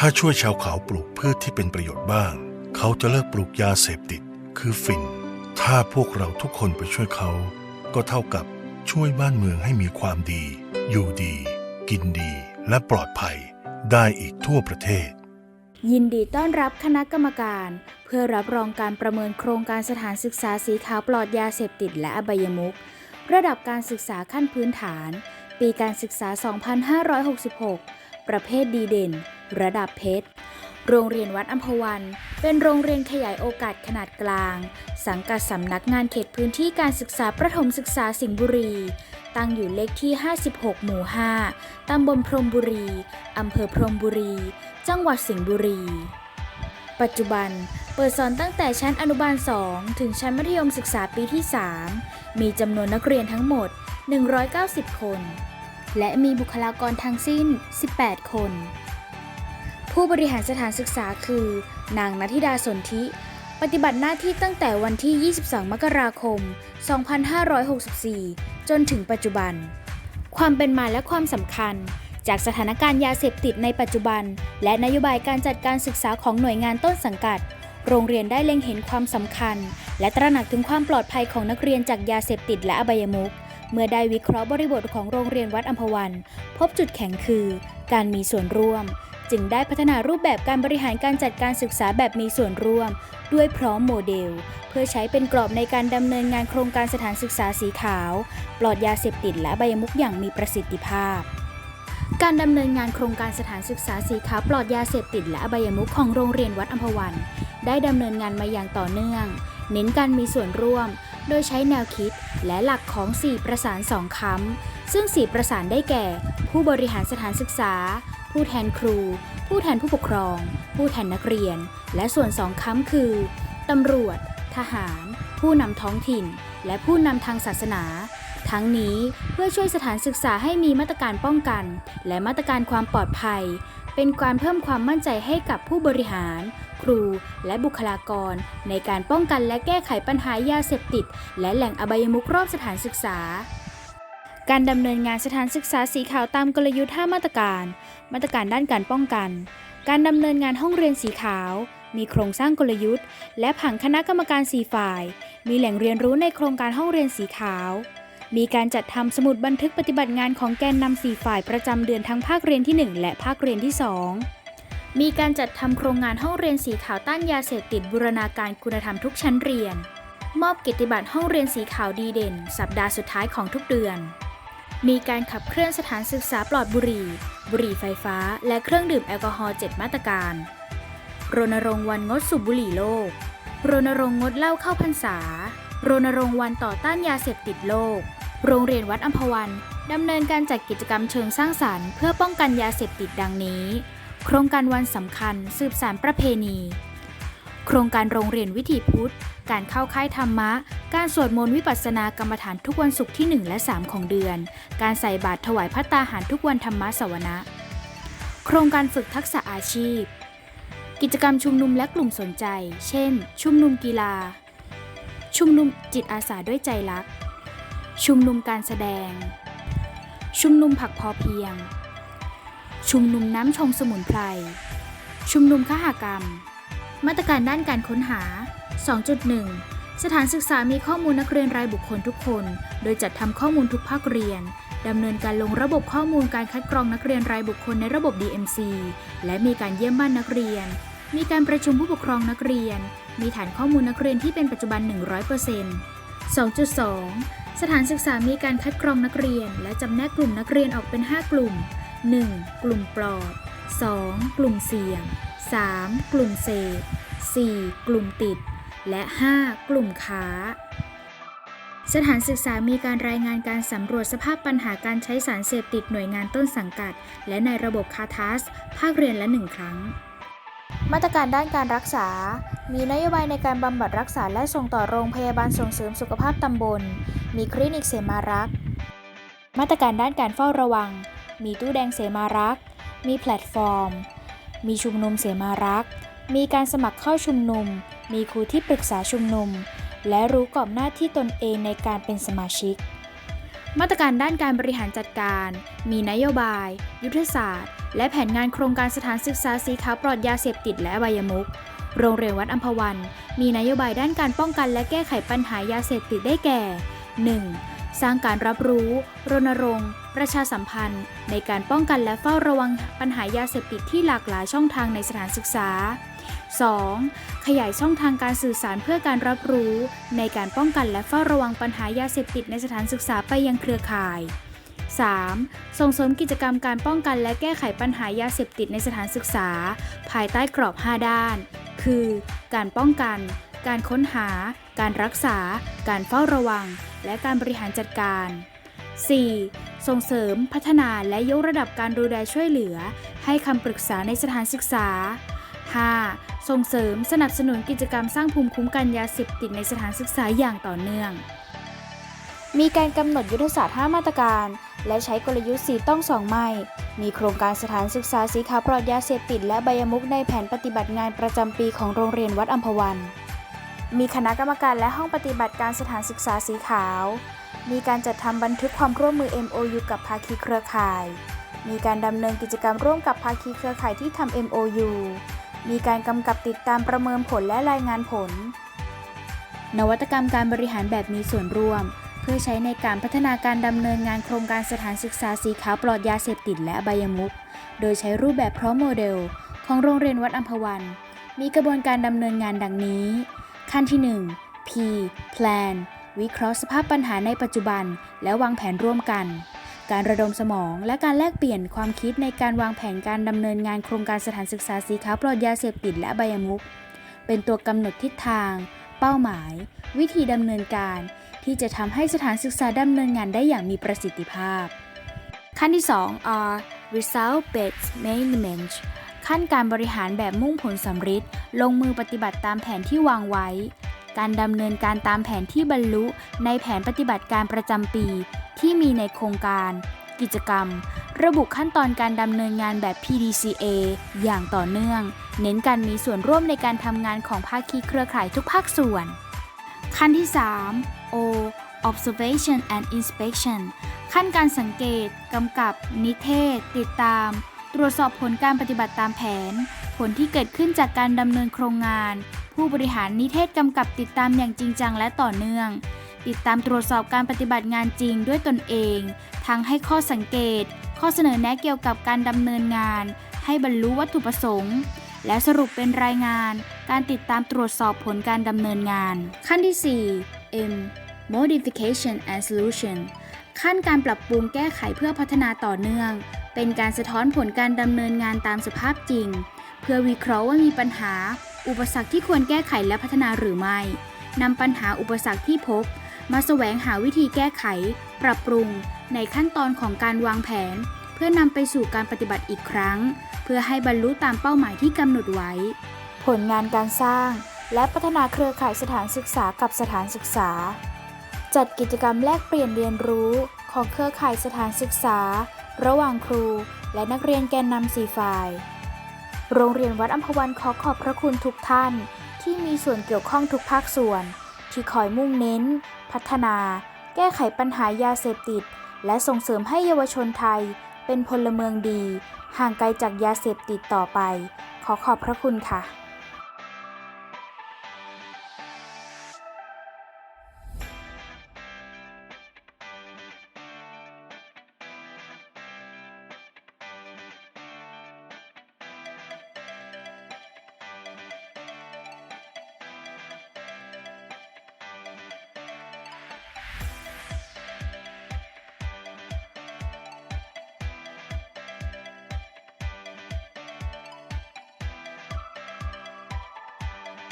ถ้าช่วยชาวเขาปลูกพืชที่เป็นประโยชน์บ้าง เขาจะเลิกปลูกยาเสพติด คือฝิ่น ถ้าพวกเราทุกคนไปช่วยเขา ก็เท่ากับช่วยบ้านเมืองให้มีความดี อยู่ดี กินดีและปลอดภัย ได้อีกทั่วประเทศ ยินดีต้อนรับคณะกรรมการ เพื่อรับรองการประเมินโครงการสถานศึกษาสีขาวปลอดยาเสพติดและอบายมุขระดับการศึกษาขั้นพื้นฐาน ปีการศึกษา 2566 ประเภทดีเด่น ระดับเพชร โรงเรียนวัดอัมพวัน เป็นโรงเรียนขยายโอกาสขนาดกลาง สังกัดสำนักงานเขตพื้นที่การศึกษาประถมศึกษาสิงห์บุรี ตั้งอยู่เลขที่ 56 หมู่ 5 ตำบลพรมบุรี อำเภอพรมบุรี จังหวัดสิงห์บุรี ปัจจุบันเปิดสอนตั้งแต่ชั้นอนุบาล 2 ถึงชั้นมัธยมศึกษาปีที่ 3 มีจำนวนนักเรียนทั้งหมด 190 คน และมีบุคลากรทั้งสิ้น 18 คน ผู้บริหารสถานศึกษาคือ นางนัทิดาสนธิ ปฏิบัติหน้าที่ตั้งแต่วันที่ 22 มกราคม 2564 จนถึงปัจจุบัน ความเป็นมาและความสำคัญ จากสถานการณ์ยาเสพติดในปัจจุบัน และนโยบายการจัดการศึกษาของหน่วยงานต้นสังกัด โรงเรียนได้เล็งเห็นความสำคัญ และตระหนักถึงความปลอดภัยของนักเรียนจากยาเสพติดและอบายมุขเมื่อได้วิเคราะห์บริบทของโรงเรียนวัดอัมพวัน พบจุดแข็งคือ การมีส่วนร่วม จึงได้พัฒนารูปแบบการบริหารการจัดการศึกษาแบบมีส่วนร่วม ด้วยพร้อมโมเดล เพื่อใช้เป็นกรอบในการดำเนินงานโครงการสถานศึกษาสีขาว ปลอดยาเสพติดและอบมุขอย่างมีประสิทธิภาพการดำเนินงานโครงการสถานศึกษาสีขาวปลอดยาเสพติดและอบายมุขของโรงเรียนวัดอัมพวัน ได้ดำเนินงานมาอย่างต่อเนื่อง เน้นการมีส่วนร่วม โดยใช้แนวคิดและหลักของ 4 ประสานสองคำซึ่ง 4 ประสานได้แก่ ผู้บริหารสถานศึกษา ผู้แทนครู ผู้แทนผู้ปกครอง ผู้แทนนักเรียน และส่วนสองค้ำคือตำรวจ ทหาร ผู้นำท้องถิ่น และผู้นำทางศาสนา ทั้งนี้เพื่อช่วยสถานศึกษาให้มีมาตรการป้องกัน และมาตรการความปลอดภัย เป็นการเพิ่มความมั่นใจให้กับผู้บริหาร ครู และบุคลากร ในการป้องกันและแก้ไขปัญหายาเสพติด และแหล่งอบายมุขรอบสถานศึกษา การดำเนินงานสถานศึกษาสีขาวตามกลยุทธ์ 5 มาตรการ มาตรการด้านการป้องกัน การดำเนินงานห้องเรียนสีขาว มีโครงสร้างกลยุทธ์ และผังคณะกรรมการสีฝ่าย มีแหล่งเรียนรู้ในโครงการห้องเรียนสีขาว มีการจัดทำสมุดบันทึกปฏิบัติงานของแกนนำสีฝ่ายประจำเดือนทั้งภาคเรียนที่ 1 และภาคเรียนที่ 2 มีการจัดทำโครงงานห้องเรียนสีขาวต้านยาเสพติดบูรณาการคุณธรรมทุกชั้นเรียน มอบกิตติบัตรห้องเรียนสีขาวดีเด่น สัปดาห์สุดท้ายของทุกเดือน มีการขับเคลื่อนสถานศึกษาปลอดบุหรี่ บุหรี่ไฟฟ้า และเครื่องดื่มแอลกอฮอล์ 7 มาตรการ รณรงค์วันงดสูบบุหรี่โลก รณรงค์งดเหล้าเข้าพรรษา รณรงค์วันต่อต้านยาเสพติดโลก โรงเรียนวัดอัมพวันดำเนินการจัดกิจกรรมเชิงสร้างสรรค์เพื่อป้องกันยาเสพติดดังนี้ โครงการวันสำคัญ สืบสานประเพณี โครงการโรงเรียนวิถีพุทธ การเข้าค่ายธรรมะ การสวดมนต์วิปัสสนากรรมฐานทุกวันศุกร์ที่ 1 และ 3 ของเดือน การใส่บาตรถวายพัตตาหารทุกวันธรรมะสวนะ โครงการฝึกทักษะอาชีพ กิจกรรมชุมนุมและกลุ่มสนใจ เช่น ชุมนุมกีฬา ชุมนุมจิตอาสาด้วยใจรัก ชุมนุมการแสดง ชุมนุมผักพอเพียง ชุมนุมน้ำชงสมุนไพร ชุมนุมขหกรรม มาตรการด้านการค้นหา 2.1 สถานศึกษามีข้อมูลนักเรียนรายบุคคลทุกคน โดยจัดทำข้อมูลทุกภาคเรียนดำเนินการลงระบบข้อมูลการคัดกรองนักเรียนรายบุคคลในระบบ DMC และมีการเยี่ยมบ้านนักเรียน มีการประชุมผู้ปกครองนักเรียน มีฐานข้อมูลนักเรียนที่เป็นปัจจุบัน 100% 2.2 สถานศึกษามีการคัดกรองนักเรียน และจำแนกกลุ่มนักเรียนออกเป็น 5 กลุ่ม 1. กลุ่มปลอด 2. กลุ่มเสี่ยง 3. กลุ่มเสพ 4. กลุ่มติด และ 5. กลุ่มค้า สถานศึกษามีการรายงานการสำรวจสภาพปัญหาการใช้สารเสพติดหน่วยงานต้นสังกัด และในระบบคาทัส ภาคเรียนละหนึ่งครั้ง มาตรการด้านการรักษา มีนโยบายในการบำบัดรักษาและส่งต่อโรงพยาบาลส่งเสริมสุขภาพตำบล มีคลินิกเสมารักษ์มาตรการด้านการเฝ้าระวัง มีตู้แดงเสมารักษ์มีแพลตฟอร์ม มีชุมนุมเสมารักษ์มีการสมัครเข้าชุมนุม มีครูที่ปรึกษาชุมนุม และรู้กรอบหน้าที่ตนเองในการเป็นสมาชิก มาตรการด้านการบริหารจัดการ มีนโยบาย ยุทธศาสตร์ และแผนงานโครงการสถานศึกษาสีขาวปลอดยาเสพติดและใบายมุก โรงเรียนวัดอัมพวัน มีนโยบายด้านการป้องกันและแก้ไขปัญหายาเสพติดได้แก่ 1. สร้างการรับรู้ รณรงค์ ประชาสัมพันธ์ ในการป้องกันและเฝ้าระวังปัญหายาเสพติดที่หลากหลายช่องทางในสถานศึกษา 2. ขยายช่องทางการสื่อสารเพื่อการรับรู้ ในการป้องกันและเฝ้าระวังปัญหายาเสพติดในสถานศึกษาไปยังเครือข่าย 3. ส่งเสริมกิจกรรมการป้องกันและแก้ไขปัญหายาเสพติดในสถานศึกษา ภายใต้กรอบ 5 ด้าน คือ การป้องกัน การค้นหา การรักษา การเฝ้าระวัง และการบริหารจัดการ 4. ส่งเสริม พัฒนาและยกระดับการดูแลช่วยเหลือ ให้คำปรึกษาในสถานศึกษา 5. ส่งเสริมสนับสนุนกิจกรรมสร้างภูมิคุ้มกันยาเสพติดในสถานศึกษาอย่างต่อเนื่อง มีการกำหนดยุทธศาสตร์ 5 มาตรการ และใช้กลยุทธ์4ต้อง2ไม่มีโครงการสถานศึกษาสีขาวปลอดยาเสพติดและใบยมุกในแผนปฏิบัติงานประจำปีของโรงเรียนวัดอัมพวัน มีคณะกรรมการและห้องปฏิบัติการสถานศึกษาสีขาว มีการจัดทำบันทึกความร่วมมือ MOU กับภาคีเครือข่าย มีการดำเนินกิจกรรมร่วมกับภาคีเครือข่ายที่ทำ MOU มีการกำกับติดตามประเมินผลและรายงานผล นวัตกรรมการบริหารแบบมีส่วนร่วม เพื่อใช้ในการพัฒนาการดำเนินงานโครงการสถานศึกษาสีขาวปลอดยาเสพติดและอบายมุขโดยใช้รูปแบบพร้อมโมเดล ของโรงเรียนวัดอัมพวัน มีกระบวนการดำเนินงานดังนี้ ขั้นที่ 1 P Plan วิเคราะห์สภาพปัญหาในปัจจุบัน และวางแผนร่วมกัน การระดมสมองและการแลกเปลี่ยนความคิดในการวางแผนการดำเนินงานโครงการสถานศึกษาสีขาวปลอดยาเสพติดและอบยมุขเป็นตัวกำหนดทิศทาง เป้าหมาย วิธีดำเนินการ ที่จะทำให้สถานศึกษาดำเนินงานได้อย่างมีประสิทธิภาพ ขั้นที่ 2 R Result Based Management ขั้นการบริหารแบบมุ่งผลสำฤทธิ์ลงมือปฏิบัติตามแผนที่วางไว้ การดำเนินการตามแผนที่บรรลุ ในแผนปฏิบัติการประจำปี ที่มีในโครงการ กิจกรรม ระบุขั้นตอนการดำเนินงานแบบ PDCA อย่างต่อเนื่อง เน้นการมีส่วนร่วมในการทำงานของภาคีเครือข่ายทุกภาคส่วน ขั้นที่ 3 O observation and inspection ขั้นการสังเกต กำกับ นิเทศ ติดตาม ตรวจสอบผลการปฏิบัติตามแผน ผลที่เกิดขึ้นจากการดำเนินโครงงาน ผู้บริหารนิเทศกำกับติดตามอย่างจริงจังและต่อเนื่อง ติดตามตรวจสอบการปฏิบัติงานจริงด้วยตนเอง ทั้งให้ข้อสังเกต ข้อเสนอแนะเกี่ยวกับการดำเนินงาน ให้บรรลุวัตถุประสงค์ และสรุปเป็นรายงาน การติดตามตรวจสอบผลการดำเนินงาน ขั้นที่ 4 M modification and solution ขั้นการปรับปรุงแก้ไขเพื่อพัฒนาต่อเนื่อง เป็นการสะท้อนผลการดำเนินงานตามสภาพจริง เพื่อวิเคราะห์ว่ามีปัญหา อุปสรรคที่ควรแก้ไขและพัฒนาหรือไม่นำปัญหาอุปสรรคที่พบ มาแสวงหาวิธีแก้ไข ปรับปรุง ในขั้นตอนของการวางแผน เพื่อนำไปสู่การปฏิบัติอีกครั้ง เพื่อให้บรรลุตามเป้าหมายที่กำหนดไว้ ผลงานการสร้าง และพัฒนาเครือข่ายสถานศึกษากับสถานศึกษา จัดกิจกรรมแลกเปลี่ยนเรียนรู้ ของเครือข่ายสถานศึกษา ระหว่างครู และนักเรียนแกนนำสี่ฝ่าย โรงเรียนวัดอัมพวันขอขอบพระคุณทุกท่าน ที่มีส่วนเกี่ยวข้องทุกภาคส่วน ที่คอยมุ่งเน้น พัฒนา แก้ไขปัญหายาเสพติด และส่งเสริมให้เยาวชนไทย เป็นพลเมืองดี ห่างไกลจากยาเสพติดต่อไป ขอขอบพระคุณค่ะ